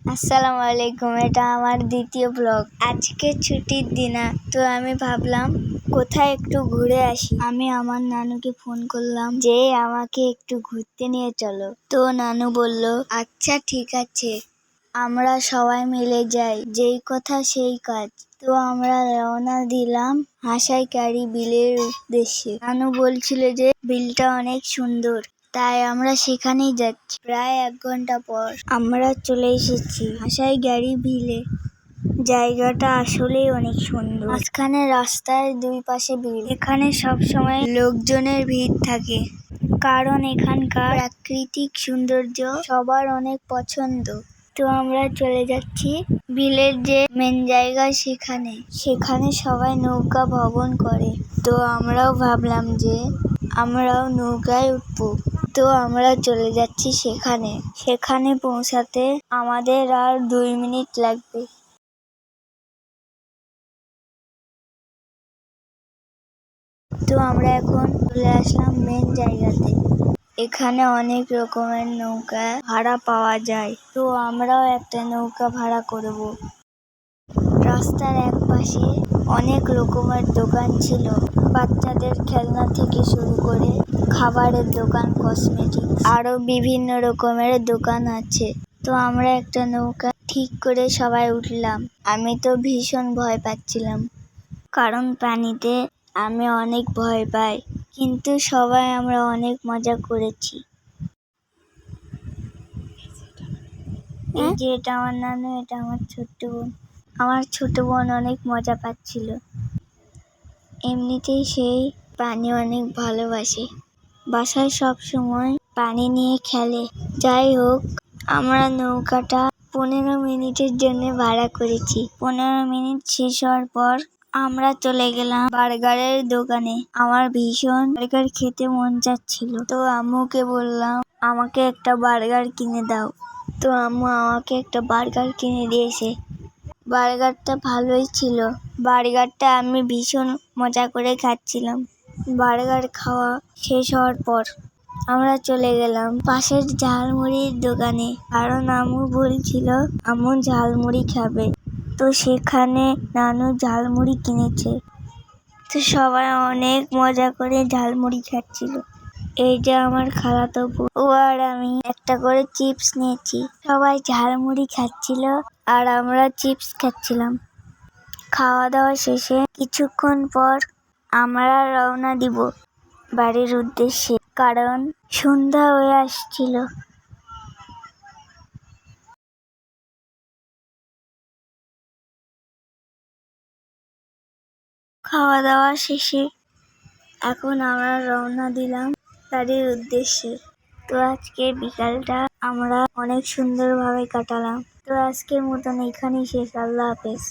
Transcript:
আসসালামু আলাইকুম, এটা আমার দ্বিতীয় ব্লগ। আজকে ছুটির দিন, তো আমি ভাবলাম কোথায় একটু ঘুরে আসি। আমি আমার নানুকে ফোন করলাম যে, আমাকে একটু ঘুরতে নিয়ে চলো। তো নানু বলল আচ্ছা ঠিক আছে। আমরা সবাই মিলে যাই। যেই কথা সেই কাজ। তো আমরা রওনা দিলাম হাসাইকারি বিলের উদ্দেশ্যে। নানু বলছিল যে, বিলটা অনেক সুন্দর। তাই আমরা সেখানেই যাচ্ছি। প্রায় এক ঘণ্টা পর আমরা চলে এসেছি হাসাই গাড়ি ভিলে জায়গাটা আসলেই অনেক সুন্দর। মাঝখানে রাস্তার দুই পাশে ভিড় এখানে সব সময় লোকজনের ভিড় থাকে। কারণ এখানকার প্রাকৃতিক সৌন্দর্য সবার অনেক পছন্দ। তো আমরা চলে যাচ্ছি বিলের যে মেন জায়গা সেখানে। সেখানে সবাই নৌকা ভবন করে। তো আমরাও ভাবলাম যে আমরাও নৌকায় উঠবো। তো আমরা চলে যাচ্ছি সেখানে। সেখানে পৌঁছাতে আমাদের আর দুই মিনিট লাগবে। তো আমরা এখন চলে আসলাম মেন জায়গাতে। এখানে অনেক রকমের নৌকা ভাড়া পাওয়া যায়। তো আমরাও একটা নৌকা ভাড়া করব। রাস্তার এক পাশে অনেক রকমের দোকান ছিল। বাচ্চাদের খেলনা থেকে শুরু করে খাবারের দোকান কসমেটিক আরও বিভিন্ন রকমের দোকান আছে। তো আমরা একটা নৌকা ঠিক করে সবাই উঠলাম। আমি তো ভীষণ ভয় পাচ্ছিলাম। কারণ পানিতে আমি অনেক ভয় পাই, কিন্তু সবাই আমরা অনেক মজা করেছি। এই যে এটা আমার নানু, এটা আমার ছোট্ট বোন। আমার ছোট বোন অনেক মজা পাচ্ছিল। এমনিতেই সেই পানি অনেক ভালোবাসে। বাসায় সব সময় পানি নিয়ে খেলে। যাই হোক, আমরা নৌকাটা পনেরো মিনিটের জন্য ভাড়া করেছি। পনেরো মিনিট শেষ হওয়ার পর আমরা চলে গেলাম বার্গারের দোকানে। আমার ভীষণ বার্গার খেতে মন চাচ্ছিল। তো আম্মুকে বললাম, আমাকে একটা বার্গার কিনে দাও। তো আম্মু আমাকে একটা বার্গার কিনে দিয়েছে। বার্গারটা ভালোই ছিল। বার্গারটা আমি ভীষণ মজা করে খাচ্ছিলাম। বার্গার খাওয়া শেষ হওয়ার পর আমরা চলে গেলাম পাশের ঝালমুড়ির দোকানে। কারণ আম্মু বলছিল আম্মু ঝালমুড়ি খাবে। তো সেখানে নানু ঝালমুড়ি কিনেছে। তো সবাই অনেক মজা করে ঝালমুড়ি খাচ্ছিল। এই যে আমার খালাতো ও আর আমি একটা করে চিপস নিয়েছি। সবাই ঝালমুড়ি খাচ্ছিল আর আমরা চিপস খাচ্ছিলাম। খাওয়া দাওয়া শেষে কিছুক্ষণ পর আমরা রওনা দিব বাড়ির উদ্দেশ্যে, কারণ সন্ধ্যা হয়ে আসছিল। খাওয়া দাওয়া শেষে এখন আমরা রওনা দিলাম। বাড়ির উদ্দেশ্যে। তো আজকে বিকালটা আমরা অনেক সুন্দরভাবে কাটালাম। তো আজকের মতন এখানেই শেষ। আল্লাহ হাফেজ।